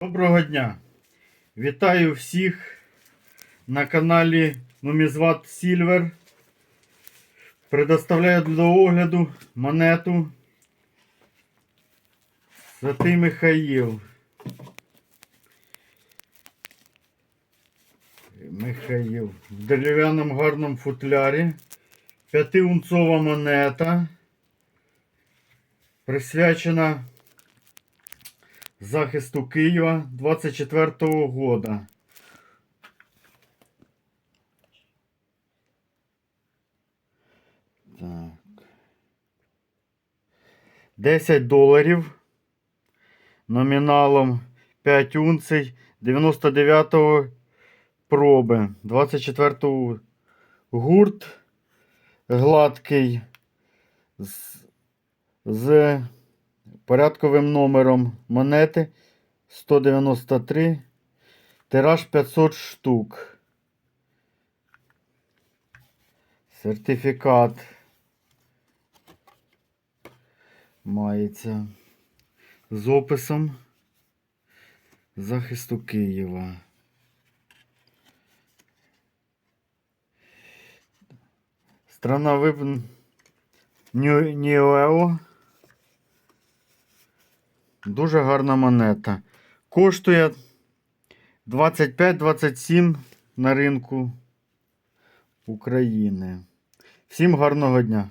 Доброго дня! Вітаю всіх на каналі Нумізват Сільвер. Предоставляю для огляду монету Святий Михаїл. Михаїл. В дерев'яному гарному футлярі. П'ятиунцова монета. Присвячена захисту Києва 24-го года. Так. 10 доларів номіналом 5 унцій 99-го проби 24-го гурт гладкий з, з порядковим номером монети 193, тираж 500 штук. Сертифікат мається з описом захисту Києва. Страна виб... Нью- Ніуео. Дуже гарна монета. Коштує 25-27 на ринку України. Всім гарного дня!